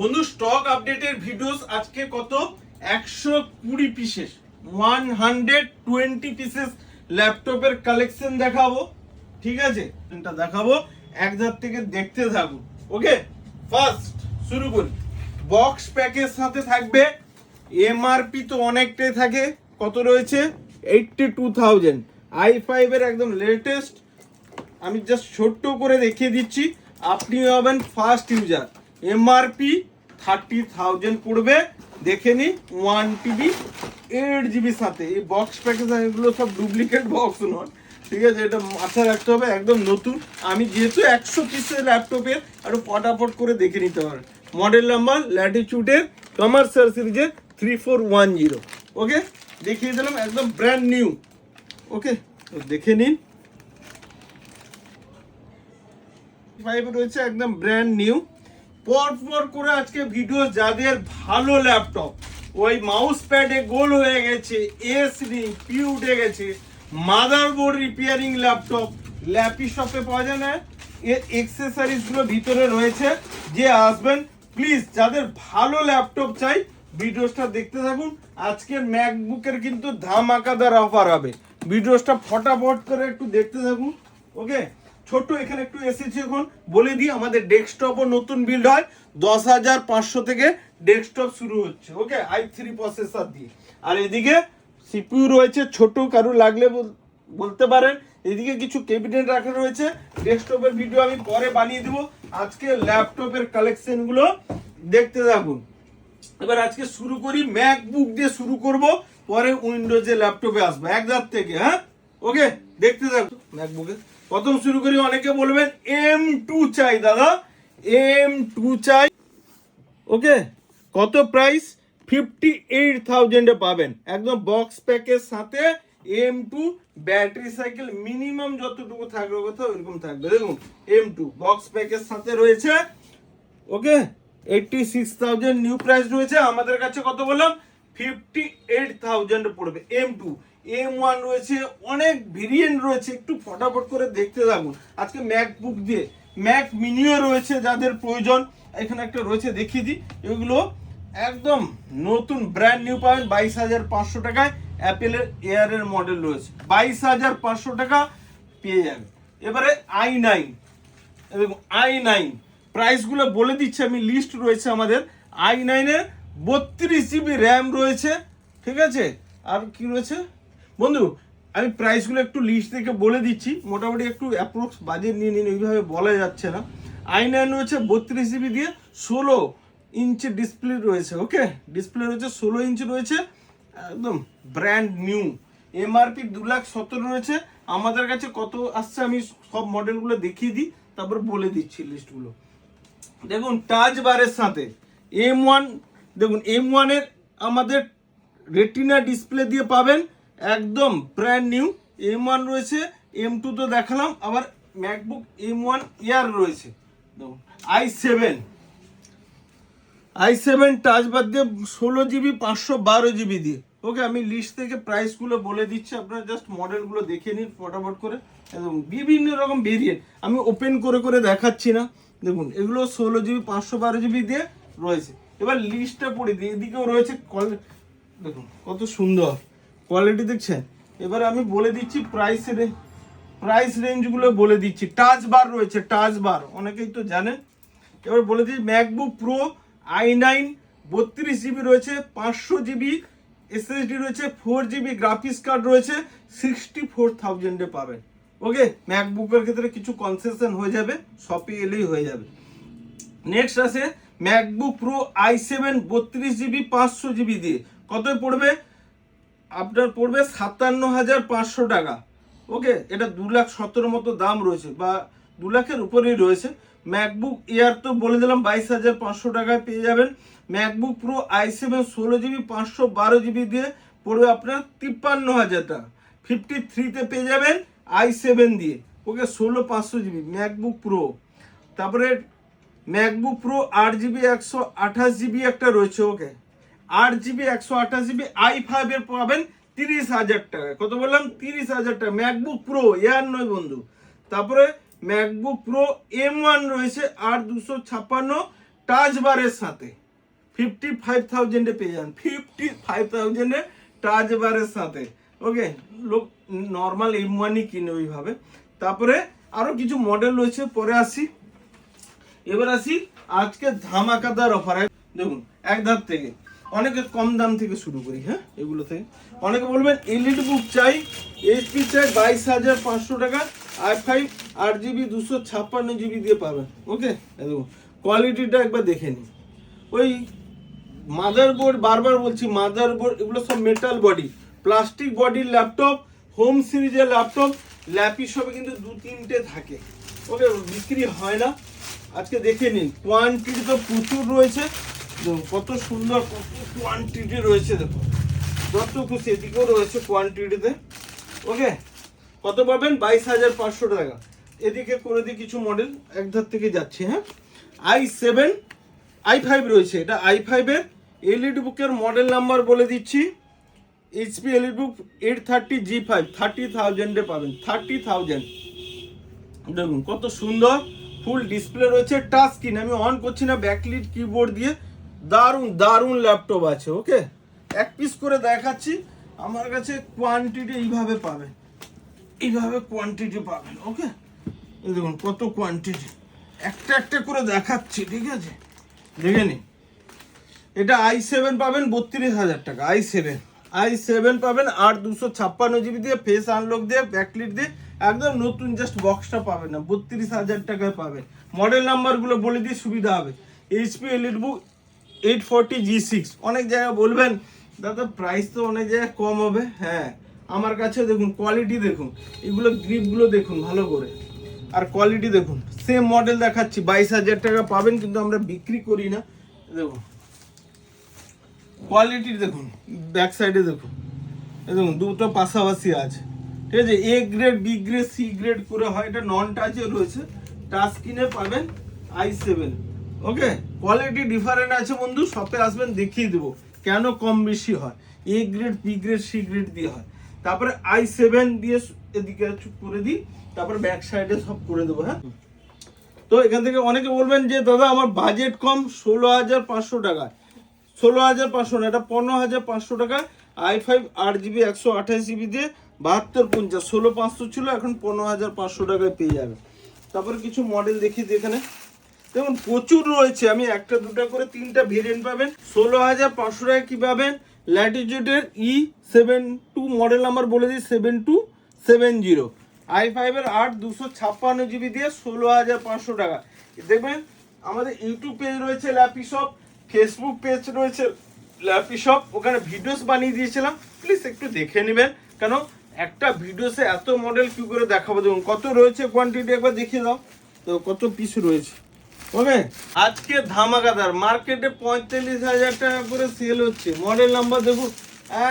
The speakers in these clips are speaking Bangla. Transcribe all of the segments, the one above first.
বন্ধু স্টক আপডেটের ভিডিওস আজকে কত? একশো কুড়ি pieces one hundred twenty pieces ল্যাপটপের কালেকশন দেখাবো। ঠিক আছে? দেখাবো, এক ধার থেকে দেখতে থাকুন ওকে ফার্স্ট শুরু করি। বক্স প্যাকের সাথে থাকবে। এমআরপি তো অনেকটাই থাকে। কত রয়েছে? এইটটি টু থাউজেন্ড আই ফাইভের একদম লেটেস্ট আমি জাস্ট ছোট্ট করে দেখিয়ে দিচ্ছি। আপনি হবেন first user MRP thirty thousand পড়বে। দেখে নিন ওয়ান টিবি এইট জিবির সাথে। এই বক্স প্যাকেজ এগুলো সব ডুপ্লিকেট বক্স নয়। ঠিক আছে, এটা মাথায় রাখতে হবে, একদম নতুন। আমি যেহেতু একশো পিসের ল্যাপটপের আরও ফটাফট করে দেখে নিতে পারেন মডেল নাম্বার ল্যাটিচিউডের কমার্শিয়াল সিরিজের three four one zero okay দেখিয়ে দিলাম, একদম ব্র্যান্ড নিউ ওকে দেখে নিন। ফাইভ রয়েছে, একদম ব্র্যান্ড নিউ পর পর করে আজকে ভিডিও যাদের ভালো ল্যাপটপ, ওই মাউস প্যাডে গোল হয়ে গেছে এস রিং পি উঠে গেছে মাদারবোর্ড রিপেয়ারিং ল্যাপটপ, ল্যাপি শপে পাওয়া যায় না এর এক্সেসরিজগুলো ভিতরে রয়েছে, যে আসবেন প্লিজ যাদের ভালো ল্যাপটপ চাই, ভিডিওসটা দেখতে থাকুন, আজকের ম্যাকবুকের কিন্তু ধামাকাদার অফার হবে, ভিডিওসটা ফটাফট করে একটু দেখতে থাকুন ওকে ছোট্ট, এখানে একটু এসেছি এখন। বলে দিই, আমাদের ডেস্কটপও নতুন বিল্ড হয়। দশ হাজার পাঁচশো থেকে ডেস্কটপ শুরু হচ্ছে ওকে আই থ্রি প্রসেসর দিয়ে। আর এদিকে সিপিইউ রয়েছে, ছোট কারু লাগলে বল- বলতে পারেন। এদিকে কিছু ক্যাবিনেট রাখা রয়েছে। ডেস্কটপের ভিডিও আমি পরে বানিয়ে দিব। আজকে ল্যাপটপের কালেকশনগুলো দেখতে থাকুন। এবার আজকে শুরু করি ম্যাকবুক দিয়ে শুরু করব। পরে উইন্ডোজে ল্যাপটপে আসব, এক দাঁত থেকে হ্যাঁ? ওকে দেখতে থাকো ম্যাকবুকে প্রথম শুরু করি, অনেকে বলবেন এম টু চাই, দাদা। এম টু চাই। ওকে, কত প্রাইস ফিফটি এইট থাউজেন্ডে পাবেন। একদম বক্স প্যাকের সাথে M two battery cycle minimum যতটুকু থাকবে কথা ওইরকম থাকবে। দেখুন, এম টু বক্স প্যাকের সাথে রয়েছে। Okay eighty six thousand new price রয়েছে। আমাদের কাছে কত বললাম? ফিফটি এইট থাউজেন্ড পড়বে। এম টু এম ওয়ান রয়েছে, অনেক ভেরিয়েন্ট রয়েছে, একটু ফটাফট করে দেখতে থাকুন। আজকে ম্যাকবুক দিয়ে ম্যাক মিনিও রয়েছে যাদের প্রয়োজন, এখানে একটা রয়েছে, দেখিয়ে দিই। এগুলো একদম নতুন ব্র্যান্ড নিউ পাবেন, বাইশ হাজার পাঁচশো টাকায়। অ্যাপেলের এয়ারের মডেল রয়েছে। বাইশ হাজার পাঁচশো টাকা পেয়ে যাবে এবারে আই নাইন দেখুন আই নাইন প্রাইসগুলো বলে দিচ্ছি আমি লিস্ট রয়েছে আমাদের। আই নাইনের বত্রিশ জিবি র্যাম রয়েছে, ঠিক আছে? আর কি রয়েছে? বন্ধু, আমি প্রাইসগুলো একটু লিস্ট থেকে বলে দিচ্ছি। মোটামুটি একটু অ্যাপ্রক্স বাজেট নিয়ে নিন ওইভাবে বলা যাচ্ছে না। আই নাইন রয়েছে বত্রিশ জিবি দিয়ে ষোলো ইঞ্চি ডিসপ্লে রয়েছে ওকে ডিসপ্লে রয়েছে, ষোলো ইঞ্চি রয়েছে, একদম ব্র্যান্ড নিউ এমআরপি দু লাখ সতেরো রয়েছে। আমাদের কাছে কত আসছে আমি সব মডেলগুলো দেখিয়ে দিই, তারপর বলে দিচ্ছি লিস্টগুলো দেখুন টাচ বারের সাথে এম ওয়ান দেখুন এম ওয়ানের আমাদের রেটিনা ডিসপ্লে দিয়ে পাবেন একদম ব্র্যান্ড নিউ এম ওয়ান রয়েছে এম টু তো দেখালাম, আবার ম্যাকবুক এম ওয়ান ইয়ার রয়েছে। I seven I seven touch বাদ দিয়ে ষোলো জিবি পাঁচশো বারো জিবি দিয়ে। ওকে আমি লিস্ট থেকে প্রাইসগুলো বলে দিচ্ছি, আপনারা জাস্ট মডেলগুলো দেখে নিন ফটাফট করে। একদম বিভিন্ন রকম ভেরিয়েন্ট আমি ওপেন করে করে দেখাচ্ছি না। দেখুন, এগুলো ষোলো জিবি পাঁচশো বারো জিবি দিয়ে রয়েছে। এবার লিস্টটা পড়ে দিই এদিকেও রয়েছে কল দেখুন, কত সুন্দর। কোয়ালিটি দেখছেন এবার আমি বলে দিচ্ছি প্রাইসের প্রাইস রেঞ্জগুলো বলে দিচ্ছি। টাচ বার রয়েছে টাচ বার অনেকেই তো জানেন এবার বলে দিচ্ছি ম্যাকবুক প্রো আই নাইন বত্রিশ জিবি রয়েছে, পাঁচশো জিবি এসএসডি রয়েছে ফোর জিবি গ্রাফিক্স কার্ড রয়েছে সিক্সটি ফোর থাউজেন্ডে পাবেন। ওকে ম্যাকবুকের ক্ষেত্রে কিছু কনসেশন হয়ে যাবে শপে এলেই হয়ে যাবে। নেক্সট আছে ম্যাকবুক প্রো আই সেভেন বত্রিশ জিবি পাঁচশো জিবি দিয়ে। কতই পড়বে? আপনার পড়বে সাতান্ন হাজার পাঁচশো টাকা। ওকে, এটা দু লাখ সতেরো মতো দাম রয়েছে বা দু লাখের উপরেই রয়েছে। ম্যাকবুক এয়ার তো বলে দিলাম, বাইশ হাজার পাঁচশো টাকায় পেয়ে যাবেন। ম্যাকবুক প্রো আই সেভেন ষোলো জিবি, পাঁচশো বারো জিবি দিয়ে পড়বে আপনার তিপ্পান্ন হাজার টাকা ফিফটি থ্রিতে পেয়ে যাবেন আই সেভেন দিয়ে। ওকে, ষোলো পাঁচশো জিবি, ম্যাকবুক প্রো। তারপরে ম্যাকবুক প্রো আট জিবি, একশো আঠাশ জিবি একটা রয়েছে, ওকে। আট জিবি, একশো আঠাশ জিবি আই ফাইভের পাবেন তিরিশ হাজার টাকা। কত বললাম? তিরিশ হাজার টাকা। ম্যাকবুক প্রো এয়ার নয় বন্ধু। তারপরে ম্যাকবুক প্রো এম ওয়ান রয়েছে আর দুশো ছাপ্পান্ন টাচ বারের সাথে। ফিফটি ফাইভ থাউজেন্ডে পেয়ে যান। ফিফটি ফাইভ থাউজেন্ডে টাচ বারের সাথে। ওকে লোক নর্মাল এম ওয়ানই কিনে ওইভাবে। তারপরে আরও কিছু মডেল রয়েছে। পরে আসি। এবার আসি আজকে ধামাকাদার অফার দেখুন, এক ধাপ থেকে। অনেকে কম দাম থেকে শুরু করি হ্যাঁ এগুলো থেকে। অনেকে বলবেন এলইডি বুক চাই এইচপি চাই বাইশ হাজার পাঁচশো টাকা আই ফাইভ আট জিবি দুশো ছাপ্পান্ন জিবি দিয়ে পাবেন ওকে দেখুন কোয়ালিটিটা একবার দেখে নিন। ওই মাদার বোর্ড বারবার বলছি মাদার বোর্ড এগুলো সব মেটাল বডি প্লাস্টিক বডির ল্যাপটপ হোম সিরিজের ল্যাপটপ ল্যাপি সবে কিন্তু দু তিনটে থাকে ওকে বিক্রি হয় না। আজকে দেখে নিন কোয়ান্টিটি তো প্রচুর রয়েছে। কত সুন্দর, কত কোয়ান্টিটি রয়েছে দেখুন যত খুশি এদিকেও রয়েছে কোয়ান্টিটিতে ওকে কত পাবেন? বাইশ হাজার পাঁচশো টাকা। এদিকে করে দিই কিছু মডেল এক ধার থেকে যাচ্ছে হ্যাঁ? আই সেভেন আই ফাইভ রয়েছে। এটা আই ফাইভের এলইডি বুকের মডেল নাম্বার বলে দিচ্ছি। HP elite book eight thirty G five thirty থাউজেন্ডে পাবেন। থার্টি থাউজেন্ড দেখুন, কত সুন্দর ফুল ডিসপ্লে রয়েছে। টাচ স্ক্রিন আমি অন করছি না ব্যাকলিট কিবোর্ড দিয়ে। দারুণ দারুণ ল্যাপটপ আছে ওকে এক পিস করে দেখাচ্ছি, আমার কাছে কোয়ান্টিটি এইভাবে পাবেন। এইভাবে কোয়ান্টিটি পাবেন ওকে এই দেখুন, কত কোয়ান্টিটি একটা একটা করে দেখাচ্ছি, ঠিক আছে? দেখে নিন। এটা আই সেভেন পাবেন বত্রিশ হাজার টাকা আই সেভেন আই সেভেন পাবেন আর দুশো ছাপ্পান্ন জিবি দিয়ে ফেস আনলক দিয়ে ব্যাকলিট দিয়ে, একদম নতুন জাস্ট বক্সটা পাবেন না, বত্রিশ হাজার টাকায় পাবেন। মডেল নাম্বারগুলো বলে দিয়ে সুবিধা হবে। HP elite book eight forty G six অনেক জায়গায় বলবেন, দাদা প্রাইস তো অনেক জায়গায় কম হবে। হ্যাঁ আমার কাছে দেখুন কোয়ালিটি দেখুন, এগুলো গ্রিপগুলো দেখুন ভালো করে। আর কোয়ালিটি দেখুন সেম মডেল দেখাচ্ছি, বাইশ হাজার টাকা পাবেন, কিন্তু আমরা বিক্রি করি না। দেখুন কোয়ালিটি দেখুন ব্যাক সাইডে দেখুন। দেখুন, দুটো পাশাপাশি আছে। ঠিক আছে A grade B grade C grade করে হয়, এটা নন টাচে রয়েছে। টাচ স্ক্রিনে পাবেন I seven okay quality different আছে বন্ধু শপে আসবেন, দেখিয়ে দেবো। কেন কম বেশি হয়? A grade B grade C grade দিয়ে হয়। তারপরে আই সেভেন দিয়ে এদিকে করে দিই, তারপরে ব্যাক সাইডে সব করে দেবো হ্যাঁ? তো এখান থেকে অনেকে বলবেন যে, দাদা, আমার বাজেট কম, ষোলো হাজার পাঁচশো টাকা। ষোলো হাজার পাঁচশো না, এটা পনেরো হাজার পাঁচশো টাকা। আই ফাইভ আট জিবি একশো আঠাশ জিবি দিয়ে বাহাত্তর পঞ্চাশ, ষোলো পাঁচশো ছিল, এখন পনেরো হাজার পাঁচশো টাকায় পেয়ে যাবে। তারপরে কিছু মডেল দেখি এখানে। দেখুন, প্রচুর রয়েছে। আমি একটা, দুটো করে তিনটা ভেরিয়েন্ট পাবেন। ষোলো হাজার পাঁচশো টাকা কী পাবেন? ল্যাটিটিউডের E seven two model number বলে দিই seven two seven zero I ফাইভের আট দুশো ছাপ্পান্ন জিবি দিয়ে ষোলো হাজার পাঁচশো টাকা। দেখবেন, আমাদের ইউটিউব পেজ রয়েছে ল্যাপি শপ ফেসবুক পেজ রয়েছে ল্যাপি শপ ওখানে ভিডিওস বানিয়ে দিয়েছিলাম। প্লিজ একটু দেখে নেবেন। কেন, একটা ভিডিওসে এত মডেল কি করে দেখাবো? দেখুন, কত রয়েছে কোয়ান্টিটি একবার দেখিয়ে দাও। তো কত পিস রয়েছে? ওকে আজকে ধামাকাদার। মার্কেটে পঁয়তাল্লিশ হাজার টাকা করে সেল হচ্ছে। মডেল নাম্বার দেখুন,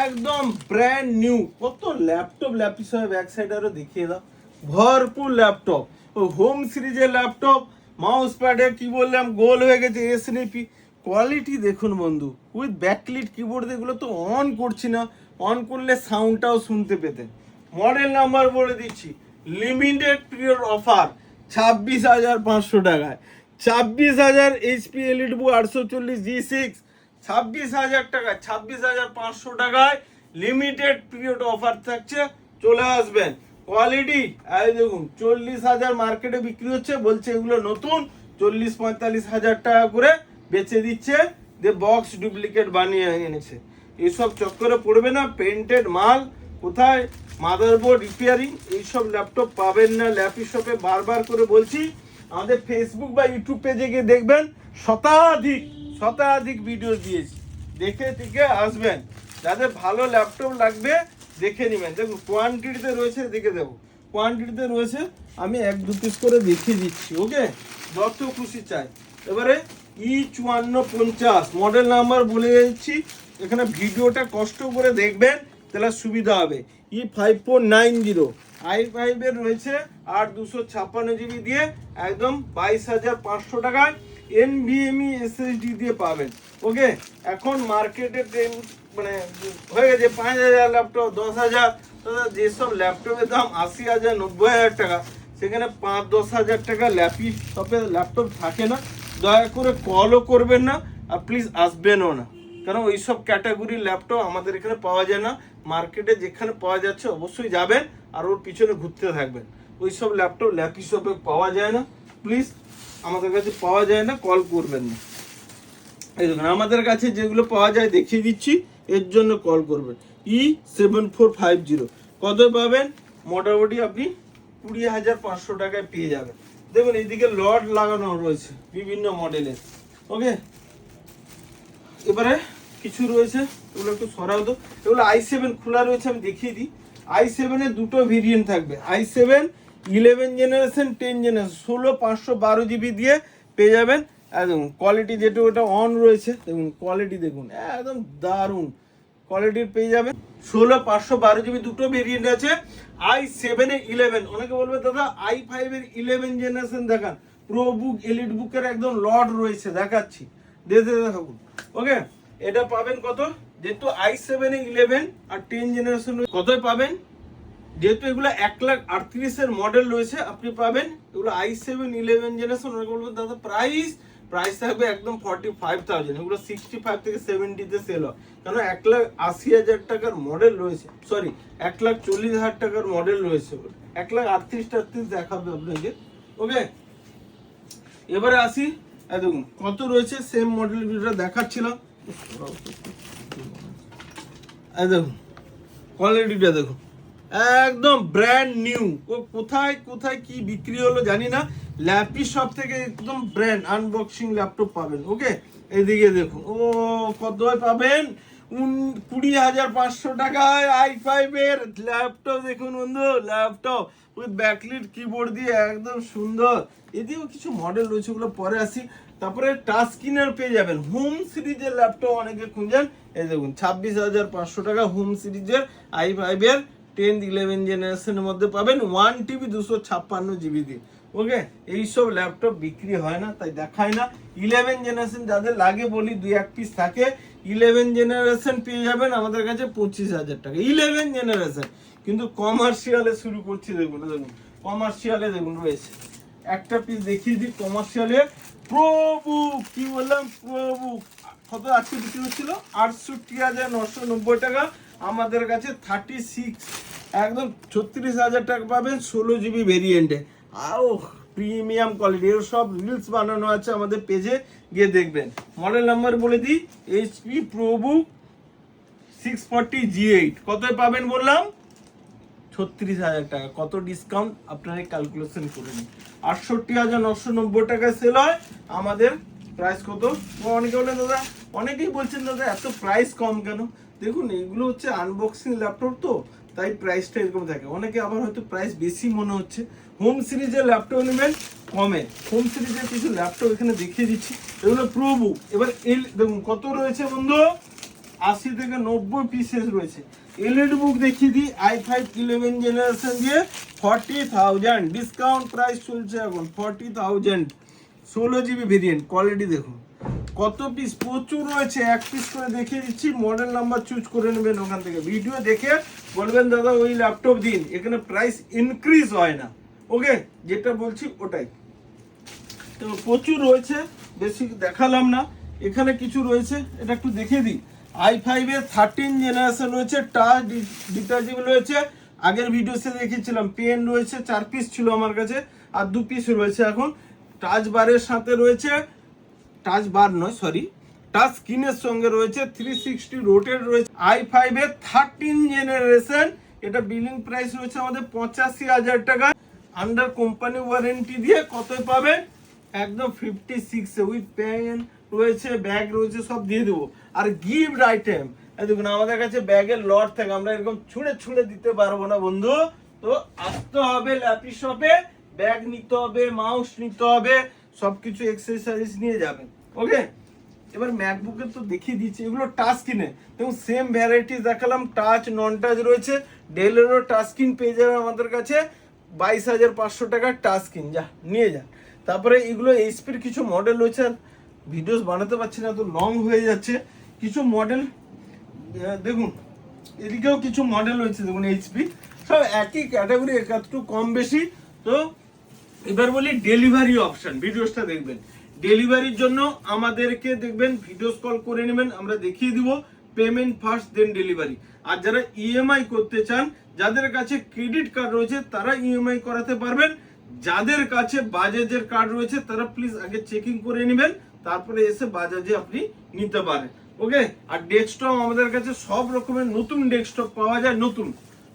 একদম ব্র্যান্ড নিউ কত ল্যাপটপ ল্যাপিস হবে ব্যাক সাইড আরও দেখিয়ে দাও। ভরপুর ল্যাপটপ ও হোম সিরিজের ল্যাপটপ মাউস প্যাডে কি বললাম, গোল হয়ে গেছে এসএনপি কোয়ালিটি দেখুন বন্ধু উইথ ব্যাকলিট কিবোর্ড এগুলো তো অন করছি না। অন করলে সাউন্ডটাও শুনতে পেতেন মডেল নাম্বার বলে দিচ্ছি লিমিটেড পিরিয়ড অফার ছাব্বিশ হাজার পাঁচশো টাকায়। ছাব্বিশ হাজার এইচপি এলইড বুক আটশো চল্লিশ জি সিক্স ছাব্বিশ হাজার টাকায় ছাব্বিশ হাজার পাঁচশো টাকায় লিমিটেড পিরিয়ড অফার থাকছে। চলে আসবেন। কোয়ালিটি এই দেখুন, চল্লিশ হাজার মার্কেটে বিক্রি হচ্ছে, বলছে এগুলো নতুন, চল্লিশ পঁয়তাল্লিশ হাজার টাকা করে বেচে দিচ্ছে। যে বক্স ডুপ্লিকেট বানিয়ে এনেছে। এইসব চক্করে পড়বে না পেন্টেড মাল, কোথায়? মাদারবোর্ড রিপেয়ারিং এইসব ল্যাপটপ পাবেন না, ল্যাপি শপে বারবার করে বলছি। আমাদের ফেসবুক বা ইউটিউব পেজে গিয়ে দেখবেন, শতাধিক শতাধিক ভিডিও দিয়েছি। দেখে টিকে আসবেন। যাদের ভালো ল্যাপটপ লাগবে, দেখে নেবেন। দেখুন কোয়ান্টিটিতে রয়েছে, দেখে দেবো। কোয়ান্টিটিতে রয়েছে, আমি এক দু পিস করে দেখিয়ে দিচ্ছি ওকে যত খুশি চাই। এবারে ই চুয়ান্ন পঞ্চাশ মডেল নাম্বার বলে যাচ্ছি এখানে ভিডিওটা কষ্ট করে দেখবেন, তাহলে সুবিধা হবে। E five four nine zero I ফাইভের রয়েছে আর দুশো ছাপ্পান্ন জিবি দিয়ে একদম বাইশ হাজার পাঁচশো টাকায় এনভিএমই এসএসডি দিয়ে পাবেন। ওকে? এখন মার্কেটে মানে হয়ে গেছে পাঁচ হাজার ল্যাপটপ দশ হাজার। যেসব ল্যাপটপের দাম আশি হাজার, নব্বই হাজার টাকা, সেখানে পাঁচ, দশ হাজার টাকা ল্যাপি শপে ল্যাপটপ থাকে না। দয়া করে কলও করবেন না আর প্লিজ আসবেনও না। কারণ ওইসব ক্যাটাগরি ল্যাপটপ আমাদের এখানে পাওয়া যায় না। মার্কেটে যেখানে পাওয়া যাচ্ছে অবশ্যই যাবেন। আর ওর পিছনে ঘুরতে থাকবেন। ওই সব ল্যাপটপ ল্যাপি শপে পাওয়া যায় না। প্লিজ আমাদের কাছে পাওয়া যায় না কল করবেন না। এই দেখুন, আমাদের কাছে যেগুলো পাওয়া যায় দেখিয়ে দিচ্ছি, এর জন্য কল করবেন। E seven four five zero কত পাবেন? মোটামুটি আপনি কুড়ি হাজার পাঁচশো টাকায় পেয়ে যাবেন। দেখুন, এইদিকে লট লাগানো রয়েছে, বিভিন্ন মডেলের ওকে এবারে কিছু রয়েছে, এগুলো একটু সরাও তো। এগুলো আই সেভেন খোলা রয়েছে, আমি দেখিয়ে দিই। আই সেভেনের দুটো ভেরিয়েন্ট থাকবে। I seven eleven generation ten generation ষোলো, পাঁচশো, বারো জিবি দিয়ে পেয়ে যাবেন। একদম কোয়ালিটি যেটা ওটা অন রয়েছে, দেখুন কোয়ালিটি দেখুন, একদম দারুণ কোয়ালিটির পেয়ে যাবেন। ষোলো, পাঁচশো, বারো জিবি দুটো ভেরিয়েন্ট আছে। আই সেভেনে ইলেভেন অনেকে বলবে, দাদা, আই ফাইভের ইলেভেন জেনারেশন দেখান। প্রো বুক এলিট বুকের একদম লট রয়েছে, দেখাচ্ছি। দেখতে থাকুন। ওকে এটা পাবেন কত? যেহেতু আই সেভেন ইলেভেন আর টেন জেনারেশন কতই পাবেন? যেহেতু এগুলো এক লাখ আটত্রিশের মডেল রয়েছে, আপনি পাবেন। এগুলো আই সেভেন ইলেভেন জেনারেশন অনেকে বলবেন, দাদা প্রাইস প্রাইস থাকবে একদম ফর্টি ফাইভ থাউজেন্ড এগুলো সিক্সটি ফাইভ থেকে সেভেন্টিতে সেল হয়। কেন এক লাখ আশি হাজার টাকার মডেল রয়েছে। সরি এক লাখ চল্লিশ হাজার টাকার মডেল রয়েছে এক লাখ আটত্রিশ টাত্রিশ দেখাবে আপনাকে। ওকে এবারে আসি। দেখুন, কত রয়েছে? সেম মডেল দেখাচ্ছিলাম। দেখুন কোয়ালিটিটা দেখুন একদম ব্র্যান্ড নিউ ও কোথায় কোথায় কি বিক্রি হলো জানি না। ল্যাপি শপ থেকে একদম ব্র্যান্ড আনবক্সিং ল্যাপটপ পাবেন ওকে এদিকে দেখুন ও কত পাবেন? কুড়ি হাজার পাঁচশো টাকায় আই ফাইভ এর ল্যাপটপ দেখুন বন্ধু ল্যাপটপ উইথ ব্যাকলিট কিবোর্ড দিয়ে একদম সুন্দর। এদিকেও কিছু মডেল রয়েছে, ওগুলো পরে আসি। তারপরে টাচ পেয়ে যাবেন। হোম সিরিজের ল্যাপটপ অনেকে খুঁজছেন এই দেখুন, ছাব্বিশ হাজার পাঁচশো টাকা হোম সিরিজের আই ফাইভ এর টেন্থ ইলেভেন জেনারেশনের মধ্যে পাবেন। ওয়ান টিবি দুশো ছাপ্পান্ন জিবি দিয়ে। ওকে, এইসব ল্যাপটপ বিক্রি হয় না, তাই দেখায় না। ইলেভেন জেনারেশন যাদের লাগে বলি, দুই এক পিস থাকে ইলেভেন জেনারেশন পেয়ে যাবেন আমাদের কাছে পঁচিশ হাজার টাকা। ইলেভেন জেনারেশন কিন্তু কমার্শিয়ালে শুরু করছি দেখুন দেখুন কমার্শিয়ালে দেখুন রয়েছে। একটা পিস দেখিয়ে দিই কমার্শিয়ালে প্রভু, কি বললাম? প্রভু, কত আজকে বিক্রি হচ্ছিল? আটষট্টি হাজার নশো নব্বই টাকা, আমাদের কাছে থার্টি সিক্স একদম ছত্রিশ হাজার টাকা পাবেন, ষোলো জিবি ভেরিয়েন্টে আও প্রিমিয়াম কোয়ালিটি এর সব রিলস বানানো আছে আমাদের পেজে গিয়ে দেখবেন। মডেল নাম্বার বলে দিই এইচপি প্রভু সিক্স ফর্টি জি এইট কতয় পাবেন বললাম? ছত্রিশ হাজার টাকা। কত ডিসকাউন্ট আপনারা ক্যালকুলেশন করে নিন। আটষট্টি হাজার নশো নব্বই টাকায় সেল হয়। আমাদের প্রাইস কত? অনেকে বলেন দাদা, অনেকেই বলছেন, দাদা, এত প্রাইস কম কেন? দেখুন, এগুলো হচ্ছে আনবক্সিং ল্যাপটপ তো, তাই প্রাইসটা এরকম থাকে। অনেকে আবার হয়তো প্রাইস বেশি মনে হচ্ছে। হোম সিরিজের ল্যাপটপ নেবেন, কমে। হোম সিরিজের কিছু ল্যাপটপ এখানে দেখিয়ে দিচ্ছি। এগুলো প্রভু এবার এল দেখুন কত রয়েছে বন্ধু? আশি থেকে নব্বই পিসেস রয়েছে। এলইডি বুক দেখিয়ে দিই আই ফাইভ ইলেভেন জেনারেশন দিয়ে ফর্টি থাউজেন্ড ডিসকাউন্ট প্রাইস চলছে এখন ফর্টি থাউজেন্ড ষোলো জিবি ভেরিয়েন্ট কোয়ালিটি দেখুন। কত পিস প্রচুর রয়েছে, এক পিস করে দেখিয়ে দিচ্ছি। মডেল নাম্বার চুজ করে নেবেন ওখান থেকে। ভিডিও দেখে বলবেন, দাদা, ওই ল্যাপটপ দিন। এখানে প্রাইস ইনক্রিজ হয় না। ওকে, যেটা বলছি ওটাই। তো প্রচুর রয়েছে, বেশি দেখালাম না। এখানে কিছু রয়েছে, এটা একটু দেখিয়ে দিই। আই ফাইভ থার্টিন জেনারেশন রয়েছে, টাচ ডিটাচেবল রয়েছে। আগের ভিডিওতে দেখিয়েছিলাম পেন রয়েছে, চার পিস ছিল আমার কাছে, আর দু পিস রয়েছে এখন। টাচ বারের সাথে রয়েছে, টাচ বার নয় সরি টাচ স্ক্রিনের সঙ্গে রয়েছে থ্রি সিক্সটি রোটেড রয়েছে। আই ফাইভ থার্টিন জেনারেশন এটা বিলিং প্রাইস রয়েছে আমাদের পঁচাশি হাজার টাকা। আন্ডার কোম্পানি ওয়ারেন্টি দিয়ে কত পাবেন? একদম ফিফটি সিক্সে উইথ পেন রয়েছে ব্যাগ রয়েছে, সব দিয়ে দেবো। আর গিফট আইটেম দেখুন, আমাদের কাছে ব্যাগের লট থাকে, আমরা এরকম ছুঁড়ে ছুঁড়ে দিতে পারব না বন্ধু। তো আসতে হবে ল্যাপি শপে ব্যাগ নিতে হবে মাউস নিতে হবে, সবকিছু এক্সারসাইজ নিয়ে যাবেন ওকে এবার ম্যাকবুকের তো দেখিয়ে দিচ্ছি, এগুলো টাচ স্ক্রিনে দেখুন সেম ভ্যারাইটিস দেখালাম টাচ নন টাচ রয়েছে ডেলেরও টাচ পেয়ে যাবে আমাদের কাছে। বাইশ হাজার পাঁচশো টাকার টাচ স্ক্রিন যা, নিয়ে যা তারপরে এগুলো এইচপির কিছু মডেল রয়েছে ভিডিওস বানাতে পারছি না, তো লং হয়ে যাচ্ছে। কিছু মডেল দেখুন, এদিকেও কিছু মডেল রয়েছে, দেখুন এইচপি। সব একই ক্যাটাগরি একটু কম বেশি। তো এবার বলি ডেলিভারি অপশান, ভিডিওসটা দেখবেন। ডেলিভারির জন্য আমাদেরকে দেখবেন, ভিডিওস কল করে নেবেন, আমরা দেখিয়ে দিব, পেমেন্ট ফার্স্ট, দেন ডেলিভারি। আর যারা ইএমআই করতে চান যাদের কাছে ক্রেডিট কার্ড রয়েছে, তারা ইএমআই করাতে পারবেন। যাদের কাছে বাজাজের কার্ড রয়েছে, তারা প্লিজ আগে চেকিং করে নেবেন, তারপরে এসে বাজাজে আপনি নিতে পারেন। ওকে আর ডেস্কটপ আমাদের কাছে সব রকমের নতুন ডেস্কটপ পাওয়া যায়, নতুন।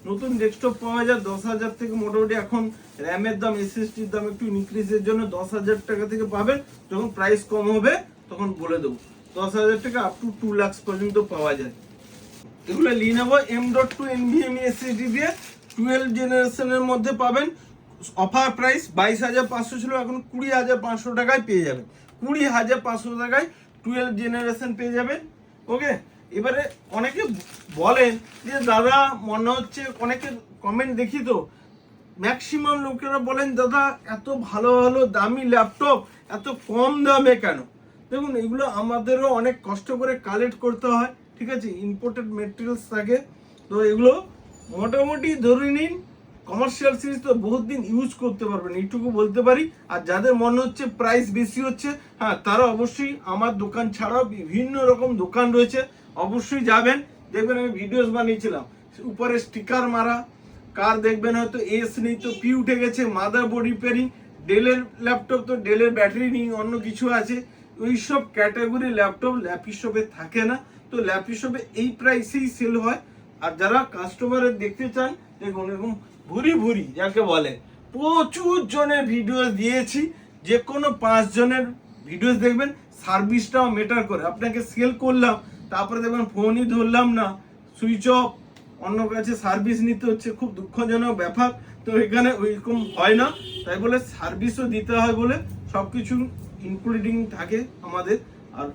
নতুন ডেস্কটপ পাওয়া যায়, দশ হাজার থেকে মোটামুটি এখন র্যামের দাম এসএসটির দাম একটু ইনক্রিজের জন্য দশ হাজার টাকা থেকে পাবেন। যখন প্রাইস কম হবে, তখন বলে দেবো। দশ হাজার টাকা আপ টু টু লাক্স পর্যন্ত পাওয়া যায়। এগুলো Lenovo M dot two NVMe SSD দিয়ে টুয়েলভ জেনারেশনের মধ্যে পাবেন। অফার প্রাইস বাইশ হাজার পাঁচশো ছিল, এখন কুড়ি হাজার পাঁচশো টাকায় পেয়ে যাবেন। কুড়ি হাজার পাঁচশো টাকায় টুয়েলভ জেনারেশন পেয়ে যাবেন। ওকে? এবারে অনেকে বলেন যে, দাদা, মনে হচ্ছে অনেকে কমেন্ট দেখি তো। ম্যাক্সিমাম লোকেরা বলেন, দাদা, এত ভালো ভালো দামি ল্যাপটপ এত কম দামে কেন? দেখুন, এগুলো আমাদেরও অনেক কষ্ট করে কালেক্ট করতে হয়। ঠিক আছে ইম্পোর্টেড মেটেরিয়ালস থাকে। তো এগুলো মোটামুটি ধরে নিন কমার্শিয়াল সিরিজ তো বহুত দিন ইউজ করতে পারবেন, এইটুকু বলতে পারি। আর যাদের মনে হচ্ছে প্রাইস বেশি হচ্ছে হ্যাঁ তারা অবশ্যই আমার দোকান ছাড়াও বিভিন্ন রকম দোকান রয়েছে, অবশ্যই যাবেন। দেখবেন আমি ভিডিওস বানিয়েছিলাম, উপরে স্টিকার মারা, কার দেখবেন হয়তো এস নেই তো পি উঠে গেছে মাদার বোর্ড রিপেয়ারিং ডেলের ল্যাপটপ তো ডেলের ব্যাটারি নেই, অন্য কিছু আছে। ওই সব ক্যাটাগরি ল্যাপটপ ল্যাপি শপে থাকে না। তো ল্যাপি শপে এই প্রাইসেই সেল হয়। আর যারা কাস্টমারের দেখতে চান দেখুন এরকম ভুরি ভুরি, যাকে বলে। প্রচুর জনের ভিডিও দিয়েছি। যে কোনো পাঁচ জনের ভিডিও দেখবেন সার্ভিসটাও মেটার করে। আপনাকে সেল করলাম, তারপরে দেখবেন ফোনই ধরলাম না। সুইচ অফ অন্য কাছে সার্ভিস নিতে হচ্ছে, খুব দুঃখজনক ব্যাপার। তো এখানে ওইরকম হয় না। তাই বলে সার্ভিসও দিতে হয় বলে সবকিছু ইনক্লুডিং থাকে আমাদের। আর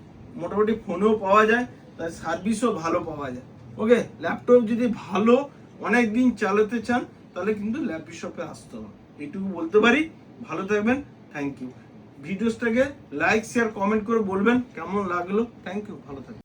মোটামুটি ফোনেও পাওয়া যায়। তাই সার্ভিসও ভালো পাওয়া যায়। ওকে ল্যাপটপ যদি ভালো অনেক দিন চালাতে চান, তাহলে কিন্তু ল্যাপটপ শপে আসতে হবে। এটুকু বলতে পারি। ভালো থাকবেন। থ্যাংক ইউ ভিডিওসটাকে লাইক শেয়ার কমেন্ট করে বলবেন কেমন লাগল। থ্যাংক ইউ ভালো থাকবেন।